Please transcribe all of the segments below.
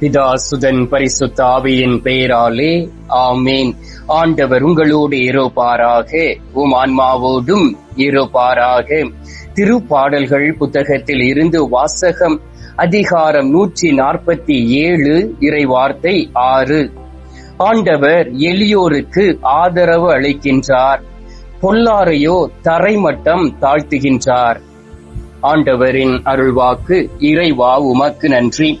பிதா சுதன் பரிசுத்த ஆவியின் பெயராலே ஆமேன். ஆண்டவர் உங்களோடு இருப்பாராக உம் ஆன்மாவோடும் இருப்பாராக. திருப்பாடல்கள் புத்தகத்தில் இருந்து வாசகம் அதிகாரம் நூற்றி நாற்பத்தி ஏழு இறைவார்த்தை ஆறு. ஆண்டவர் எளியோருக்கு ஆதரவு அளிக்கின்றார் பொல்லாரையோ தரைமட்டம் தாழ்த்துகின்றார். ஆண்டவரின் அருள்வாக்கு இறைவா உமக்கு நன்றி.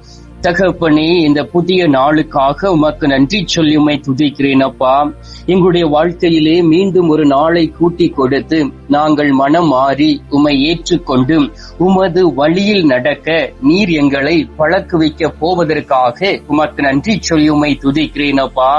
தகப்பனே இந்த புதிய நாளுக்காக உமக்கு நன்றி சொல்லி உமை துதிக்கிறேன் அப்பா. எங்களுடைய வாழ்க்கையிலே மீண்டும் ஒரு நாளை கூட்டி கொடுத்து நாங்கள் மனம் மாறி உமை ஏற்றுக்கொண்டு உமது வழியில் நடக்க நீர் எங்களை பழக்குவிக்க போவதற்காக உமக்கு நன்றி சொல்லி உமை துதிக்கிறேன் அப்பா.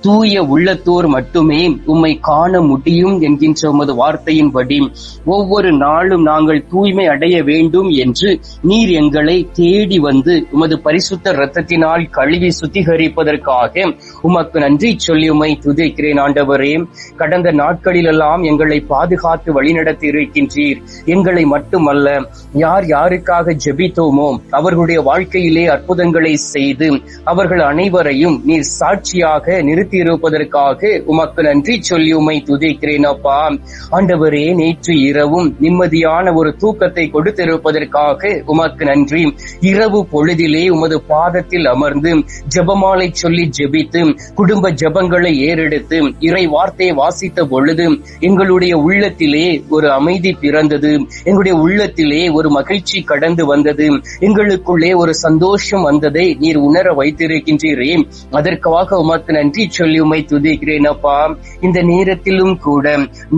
தூய உள்ளத்தோர் மட்டுமே உம்மை காண முடியும் என்கின்ற உமது வார்த்தையின்படி ஒவ்வொரு நாளும் நாங்கள் தூய்மை அடைய வேண்டும் என்று நீர் எங்களை தேடி வந்து உமது பரி பரிசுத்த இரத்தத்தினால் கழுவி சுத்திகரிப்பதற்காக உமக்கு நன்றி சொல்லி உமை துதிக்கிறேன் ஆண்டவரே. கடந்த நாட்களிலெல்லாம் எங்களை பாதுகாத்து வழிநடத்தி இருக்கின்றீர். எங்களை மட்டுமல்ல யார் யாருக்காக ஜெபித்தோமோ அவர்களுடைய வாழ்க்கையிலே அற்புதங்களை செய்து அவர்கள் அனைவரையும் நீர் சாட்சியாக நிறுத்தி இருப்பதற்காக உமக்கு நன்றி சொல்லி உமை துதிக்கிறேன் அப்பா. ஆண்டவரே நேற்று இரவும் நிம்மதியான ஒரு தூக்கத்தை கொடுத்திருப்பதற்காக உமக்கு நன்றி. இரவு பொழுதிலே உமது உமது பாதத்தில் அமர்ந்து ஜபமாலை சொல்லி ஜெபித்து குடும்ப ஜபங்களை ஏறெடுத்து இறை வார்த்தையை வாசித்த பொழுது எங்களுடைய உள்ளத்திலே ஒரு அமைதி பிறந்தது. எங்களுடைய உள்ளத்திலே ஒரு மகிழ்ச்சி கடந்து வந்தது. எங்களுக்குள்ளே ஒரு சந்தோஷம் வந்ததை நீர் உணர வைத்திருக்கின்றீரே. அதற்காக உமக்கு நன்றி சொல்லி உமை துதிக்கிறேன் அப்பா. இந்த நேரத்திலும் கூட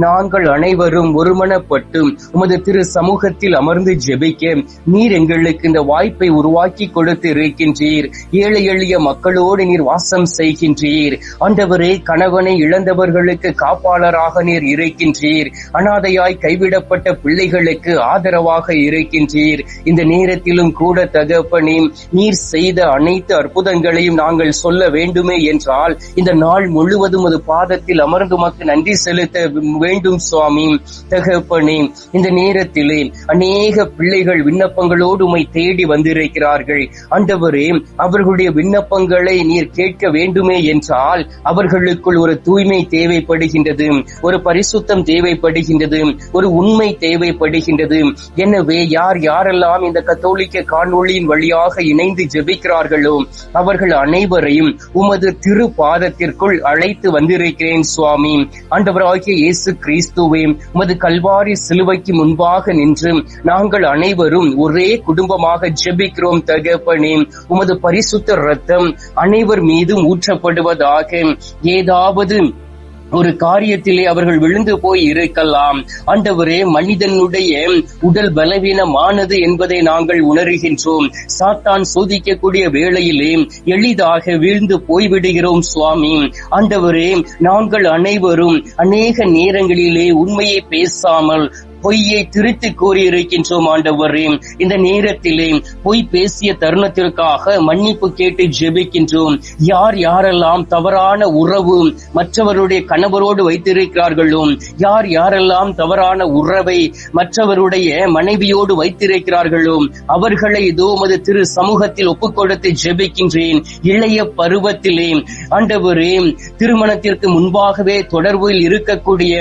நாங்கள் அனைவரும் ஒருமனப்பட்டு உமது திரு சமூகத்தில் அமர்ந்து ஜெபிக்க நீர் எங்களுக்கு இந்த வாய்ப்பை உருவாக்கி கொடுத்து இருக்கின்றீர் ஏழை எளிய மக்களோடு நீர் வாசம் செய்கின்றீர். ஆண்டவரே கணவனை இழந்தவர்களுக்கு காப்பாளராக நீர் இருக்கின்றீர். அனாதையாய் கைவிடப்பட்ட பிள்ளைகளுக்கு ஆதரவாக இருக்கின்றீர். இந்த நேரத்திலும் கூட தகப்பனே நீர் செய்த அனைத்து அற்புதங்களையும் நாங்கள் சொல்ல வேண்டுமே என்றால் இந்த நாள் முழுவதும் அது பாதத்தில் அமர்ந்து உமக்கு நன்றி செலுத்த வேண்டும் சுவாமி. தகப்பனே இந்த நேரத்திலே அநேக பிள்ளைகள் விண்ணப்பங்களோடு உமை தேடி வந்திருக்கிறார்கள். அந்த ஆண்டவரே அவர்களுடைய விண்ணப்பங்களை நீர் கேட்க வேண்டுமே என்றால் அவர்களுக்குள் ஒரு தூய்மை தேவைப்படுகின்றது ஒரு பரிசுத்தம் தேவைப்படுகின்றது ஒரு உண்மை தேவைப்படுகின்றது. எனவே யார் யாரெல்லாம் இந்த கத்தோலிக்க காணொளியின் வழியாக இணைந்து ஜெபிக்கிறார்களோ அவர்கள் அனைவரையும் உமது திரு பாதத்திற்குள் அழைத்து வந்திருக்கிறேன் சுவாமி. ஆண்டவராகிய இயேசு கிறிஸ்துவே உமது கல்வாரி சிலுவைக்கு முன்பாக நின்று நாங்கள் அனைவரும் ஒரே குடும்பமாக ஜெபிக்கிறோம் தகப்பனே. உமது பரிசுத்த ரத்தம் அனைவர் மீதும் ஊற்றப்படுவதாக. ஏதாவது ஒரு காரியத்திலே அவர்கள் விழுந்து போய் இருக்கலாம். ஆண்டவரே மனிதனுடைய உடல் பலவீனமானது என்பதை நாங்கள் உணர்கின்றோம். சாத்தான் சோதிக்கக்கூடிய வேளையிலே எளிதாக வீழ்ந்து போய்விடுகிறோம் சுவாமி. ஆண்டவரே நாங்கள் அனைவரும் அநேக நேரங்களிலே உண்மையை பேசாமல் பொய்யை திருத்தி கூறியிருக்கின்றோம் ஆண்டவரே. இந்த நேரத்திலே பொய் பேசிய தருணத்திற்காக மன்னிப்பு கேட்டு ஜெபிக்கின்றோம். யார் யாரெல்லாம் தவறான உறவு மற்றவருடைய கணவரோடு வைத்திருக்கிறார்களோ யார் யாரெல்லாம் தவறான உறவை மற்றவருடைய மனைவியோடு வைத்திருக்கிறார்களோ அவர்களை இதோ மது திரு சமூகத்தில் ஒப்பு கொடுத்து ஜெபிக்கின்றேன். இளைய பருவத்திலே ஆண்டவரே திருமணத்திற்கு முன்பாகவே தொடர்பில் இருக்கக்கூடிய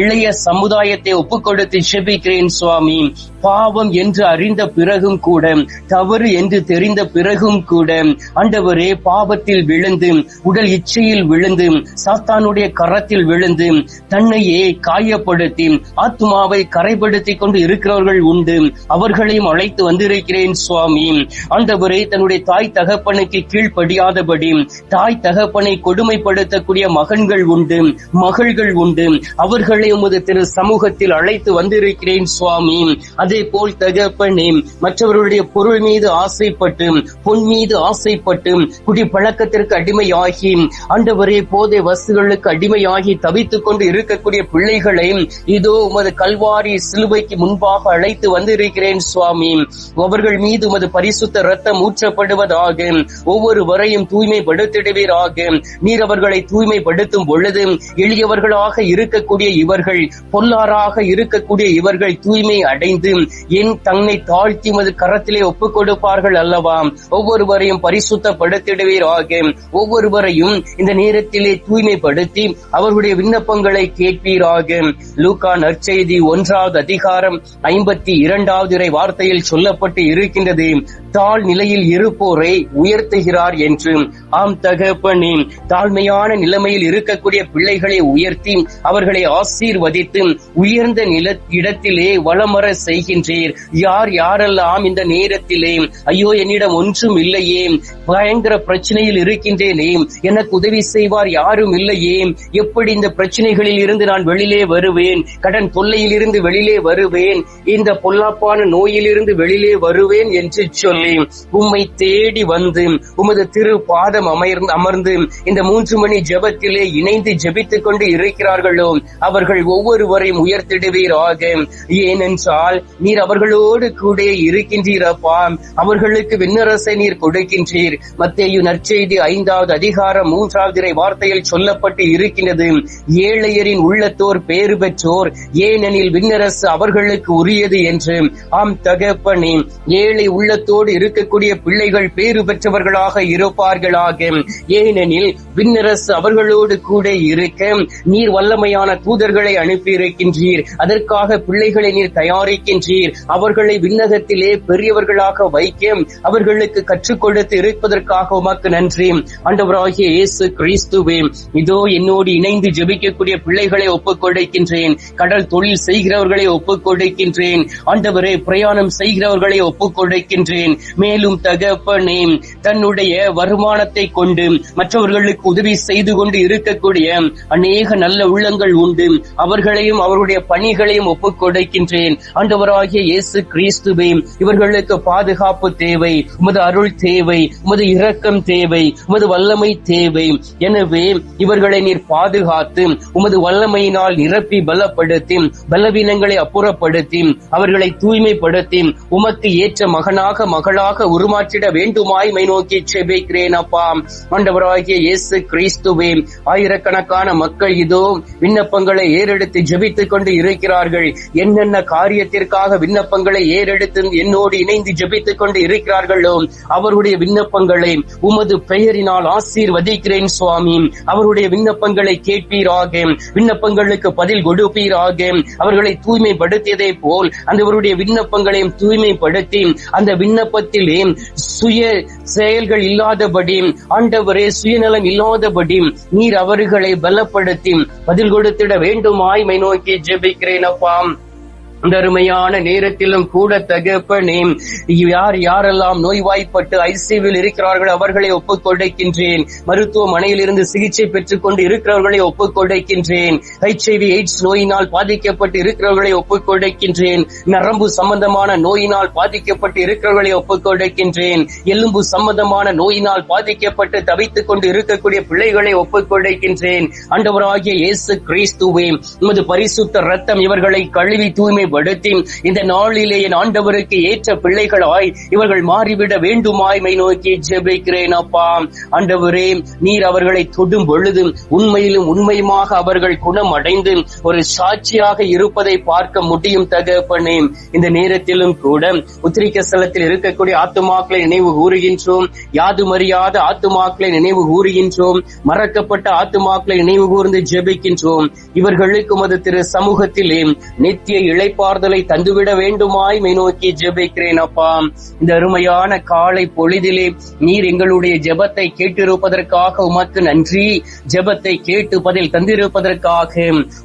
இளைய சமுதாயத்தை ஒப்பு கொடுத்து ஜெபிக்கிறேன் சுவாமி. பாவம் என்று அறிந்த பிறகும் கூட தவறு என்று தெரிந்த பிறகும் கூட ஆண்டவரே பாவத்தில் விழுந்து உடல் இச்சையில் விழுந்து சாத்தானுடைய கரத்தில் விழுந்து தன்னையே காயப்படுத்தி ஆத்மாவை கரைப்படுத்திக் கொண்டு இருக்கிறவர்கள் உண்டு. அவர்களையும் அழைத்து வந்திருக்கிறேன் சுவாமி. ஆண்டவரே தன்னுடைய தாய் தகப்பனுக்கு கீழ்ப்படியாதபடி தாய் தகப்பனை கொடுமைப்படுத்தக்கூடிய மகன்கள் உண்டு மகள்கள் உண்டு. அவர்களை உமது திரு சமூகத்தில் அழைத்து வந்து கொண்டிருக்கிறேன் சுவாமி. அதே போல் தகப்பனே மற்றவர்களுடைய பொருள் மீது ஆசைப்பட்டு பொன் மீது ஆசைப்பட்டு குடி பழக்கத்திற்கு அடிமையாகி ஆண்டவரே போதை வஸ்துகளுக்கு அடிமையாகி தவித்துக் கொண்டு இருக்கக்கூடிய பிள்ளைகளை இதோ உமது கல்வாரி சிலுவைக்கு முன்பாக அழைத்து வந்திருக்கிறேன் சுவாமி. அவர்கள் மீது உமது பரிசுத்த ரத்தம் ஊற்றப்படுவதாக ஒவ்வொரு வரையும் தூய்மைப்படுத்திடுவீராக. நீர் அவர்களை தூய்மைப்படுத்தும் பொழுது எளியவர்களாக இருக்கக்கூடிய இவர்கள் பொல்லாராக இருக்கக்கூடிய கொண்டு இவர்கள் தூய்மை அடைந்து என் தன்னை தாழ்த்தி உமது கரத்திலே ஒப்புக் கொடுப்பார்கள் அல்லவா? ஒவ்வொருவரையும் பரிசுத்தப்படுத்திடுவீர் ஆகிய ஒவ்வொருவரையும் இந்த நேரத்திலே தூய்மைப்படுத்தி அவர்களுடைய விண்ணப்பங்களை கேட்பீராக லூகா நற்செய்தி ஒன்றாவது அதிகாரம் ஐம்பத்தி இரண்டாவது இறை வார்த்தையில் சொல்லப்பட்டு இருக்கின்றது. தாழ் நிலையில் இருப்போரை உயர்த்துகிறார் என்று. ஆம் தகப்பனே தாழ்மையான நிலைமையில் இருக்கக்கூடிய பிள்ளைகளை உயர்த்தி அவர்களை ஆசீர்வதித்து உயர்ந்த நில இடத்திலே வளமர செய்கின்றீர். யார் யாரெல்லாம் இந்த நேரத்திலே ஐயோ என்னிடம் ஒன்றும் இல்லையே பயங்கர பிரச்சனையில் இருக்கின்றேனே எனக்கு உதவி செய்வார் யாரும் இல்லையே எப்படி இந்த பிரச்சனைகளில் இருந்து நான் வெளியிலே வருவேன் கடன் தொல்லையில் இருந்து வெளியிலே வருவேன் இந்த பொல்லாப்பான நோயிலிருந்து வெளியிலே வருவேன் என்று சொல்லி உம்மை தேடி வந்து உமது திரு பாதம் அமர்ந்து அமர்ந்து இந்த மூன்று மணி ஜபத்திலே இணைந்து ஜபித்துக் கொண்டு இருக்கிறார்களோ அவர்கள் ஒவ்வொருவரையும் உயர்த்திடுவீராக. ஏனென்றால் நீர் அவர்களோடு கூட இருக்கின்றீரப்பா அவர்களுக்கு விண்ணரசை நீர் கொடுக்கின்றீர். மத்தேயு நற்செய்தி ஐந்தாவது அதிகாரம் மூன்றாவது இறை வார்த்தையில் சொல்லப்பட்டு இருக்கின்றது. ஏழையரின் உள்ளத்தோர் பேறு பெற்றோர் ஏனெனில் விண்ணரசு அவர்களுக்கு உரியது என்று. ஆம் தகப்பனே ஏழை உள்ளத்தோடு இருக்கக்கூடிய பிள்ளைகள் பேறு பெற்றவர்களாக இருப்பார்களாக. ஏனெனில் விண்ணரசு அவர்களோடு கூட இருக்க நீர் வல்லமையான தூதர்களை அனுப்பி இருக்கின்றீர் அதற்காக பிள்ளைகளை நீர் தயாரிக்கின்றீர். அவர்களை விண்ணகத்திலே பெரியவர்களாக வைக்க அவர்களுக்கு கற்றுக் கொடுத்து இருப்பதற்காக உமக்கு நன்றி. ஆண்டவராகிய இயேசு கிறிஸ்துவே இதோ என்னோடு இணைந்து ஜெபிக்கக்கூடிய பிள்ளைகளை ஒப்புக் கொடுக்கின்றேன். கடல் தொழில் செய்கிறவர்களை ஒப்புக் கொடுக்கின்றேன். ஆண்டவரே பிரயாணம் செய்கிறவர்களை ஒப்புக் கொடுக்கின்றேன். மேலும் தகப்பனே தன்னுடைய வருமானத்தை கொண்டு மற்றவர்களுக்கு உதவி செய்து கொண்டு இருக்கக்கூடிய அநேக நல்ல உள்ளங்கள் உண்டு. அவர்களையும் அவருடைய பணிகளையும் ஒப்புக் கொடுக்கின்றேன் ஆண்டவராகிய இயேசு கிறிஸ்துவே இவர்களுக்கு பாதுகாப்பு தேவை உமது அருள் தேவை உமது இரக்கம் தேவை உமது வல்லமை தேவை. எனவே இவர்களை நீர் பாதுகாத்து உமது வல்லமையினால் நிரப்பி பலப்படுத்தி பலவீனங்களை அப்புறப்படுத்தி அவர்களை தூய்மைப்படுத்தி உமக்கு ஏற்ற மகனாக மகளாக உருமாற்றிட வேண்டுமாய் மை நோக்கி செபிக்கிறேன் அப்பா. ஆண்டவராகிய இயேசு கிறிஸ்துவே ஆயிரக்கணக்கான மக்கள் இதோ விண்ணப்பங்களை ஏறெடுத்து ஜெபித்துக் கொண்டு இருக்கிறார்கள். என்னென்ன காரியத்திற்காக விண்ணப்பங்களை ஏறெடுத்து என்னோடு இணைந்து ஜபித்துக் கொண்டு இருக்கிறார்களோ அவருடைய விண்ணப்பங்களை உமது பெயரினால் ஆசீர்வதிக்கிறேன் சுவாமி. அவருடைய விண்ணப்பங்களை கேட்பீராக. விண்ணப்பங்களுக்கு பதில் கொடுப்பீராக. அவர்களை தூய்மைப்படுத்தியதை போல் அந்தவருடைய விண்ணப்பங்களையும் தூய்மைப்படுத்தி அந்த விண்ணப்பத்திலே சுய செயல்கள் இல்லாதபடி ஆண்டவரே சுயநலம் இல்லாதபடி நீர் அவர்களை பலப்படுத்தி பதில் கொடுத்திட வேண்டுமாய் மை நோக்கி ஜெபிக்கிறேன் அப்பா. Um, இந்த அருமையான நேரத்திலும் கூட தகப்பனே யார் யாரெல்லாம் நோய்வாய்ப்பட்டு ஐசியூவில் இருக்கிறார்கள் அவர்களை ஒப்புக்கொடைக்கின்றேன். மருத்துவமனையில் இருந்து சிகிச்சை பெற்றுக் கொண்டு இருக்கிறவர்களை ஒப்புக்கொடைக்கின்றேன். ஹெச்ஐவி எய்ட்ஸ் நோயினால் பாதிக்கப்பட்டு இருக்கிறவர்களை ஒப்புக்கொடைக்கின்றேன். நரம்பு சம்பந்தமான நோயினால் பாதிக்கப்பட்டு இருக்கிறவர்களை ஒப்புக்கொடைக்கின்றேன். எலும்பு சம்பந்தமான நோயினால் பாதிக்கப்பட்டு தவித்துக் கொண்டு இருக்கக்கூடிய பிள்ளைகளை ஒப்புக்கொடைக்கின்றேன். அண்டவராகிய இயேசு கிறிஸ்துவே உமது பரிசுத்த ரத்தம் இவர்களை கழுவி தூய்மை படுத்தி இந்த நாளிலே என் ஆண்டவருக்கு ஏற்ற பிள்ளைகளாய் இவர்கள் மாறிவிட வேண்டுமாய் மை நோக்கி ஜெபிக்கிறேன் அப்பா. ஆண்டவரே நீர் அவர்களை தொடும் பொழுது உண்மையிலும் உண்மையுமாக அவர்கள் குணம் அடைந்து ஒரு சாட்சியாக இருப்பதை பார்க்க முடியும் தகப்பனே. இந்த நேரத்திலும் கூட உத்திரிக்க ஸ்தலத்தில் இருக்கக்கூடிய ஆத்துமாக்களை நினைவு கூறுகின்றோம். யாது மரியாத ஆத்துமாக்களை நினைவு கூறுகின்றோம். மறக்கப்பட்ட ஆத்துமாக்களை நினைவு கூர்ந்து ஜெபிக்கின்றோம். இவர்களுக்கு அது திரு சமூகத்திலே நித்திய இளைப்பாறுதலை தந்துவிட வேண்டுமாய் மை நோக்கி ஜெபிக்கிறேன் அப்பா. இந்த அருமையான காலை பொழுதிலே நீர் எங்களுடைய ஜெபத்தை கேட்டிருப்பதற்காக உமக்கு நன்றி. ஜெபத்தை கேட்டு பதில் தந்திருப்பதற்காக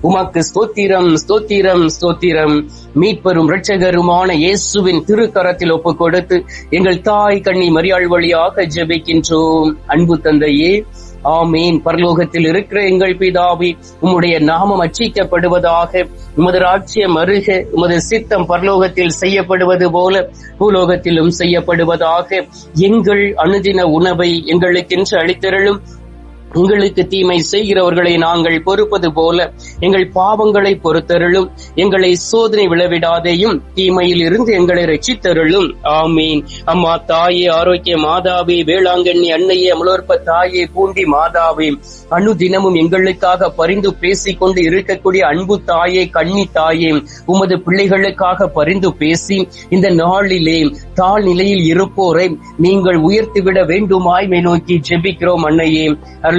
உமக்கு ஸ்தோத்திரம் ஸ்தோத்திரம் ஸ்தோத்திரம். மீட்பெரும் இரட்சகருமான இயேசுவின் திருக்கரத்தில் ஒப்புக் கொடுத்து எங்கள் தாய் கண்ணி மரியாள் வழியாக ஜெபிக்கின்றோம். அன்பு தந்தையே ஆமீன். பரலோகத்தில் இருக்கிற எங்கள் பிதாவி உம்முடைய நாமம் அச்சிக்கப்படுவதாக உமது ராட்சியம் அருக உமது சித்தம் பரலோகத்தில் செய்யப்படுவது போல பூலோகத்திலும் செய்யப்படுவதாக எங்கள் அனுதின உணவை எங்களுக்கென்று அளித்திரளும். உங்களுக்கு தீமை செய்கிறவர்களை நாங்கள் பொறுப்பது போல எங்கள் பாவங்களை பொறுத்தருளும். எங்களை சோதனை விழவிடாதேயும் தீமையில் இருந்து எங்களை ரட்சித்தருளும். ஆமீன். அம்மா தாயே ஆரோக்கிய மாதாவே வேளாங்கண்ணி அன்னையே அமலோற்ப தாயே பூண்டி மாதாவே அணு தினமும் எங்களுக்காக பரிந்து பேசிக் கொண்டு இருக்கக்கூடிய அன்பு தாயே கண்ணி தாயே உமது பிள்ளைகளுக்காக பரிந்து பேசி இந்த நாளிலே தாழ் நிலையில் இருப்போரை நீங்கள் உயர்த்திவிட வேண்டுமாய் நோக்கி ஜெபிக்கிறோம் அன்னையே. அருள்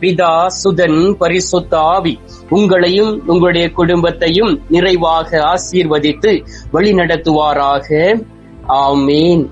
பிதா சுதன் பரிசுத்த ஆவி உங்களையும் உங்களுடைய குடும்பத்தையும் நிறைவாக ஆசீர்வதித்து வழிநடத்துவாராக. ஆமீன்.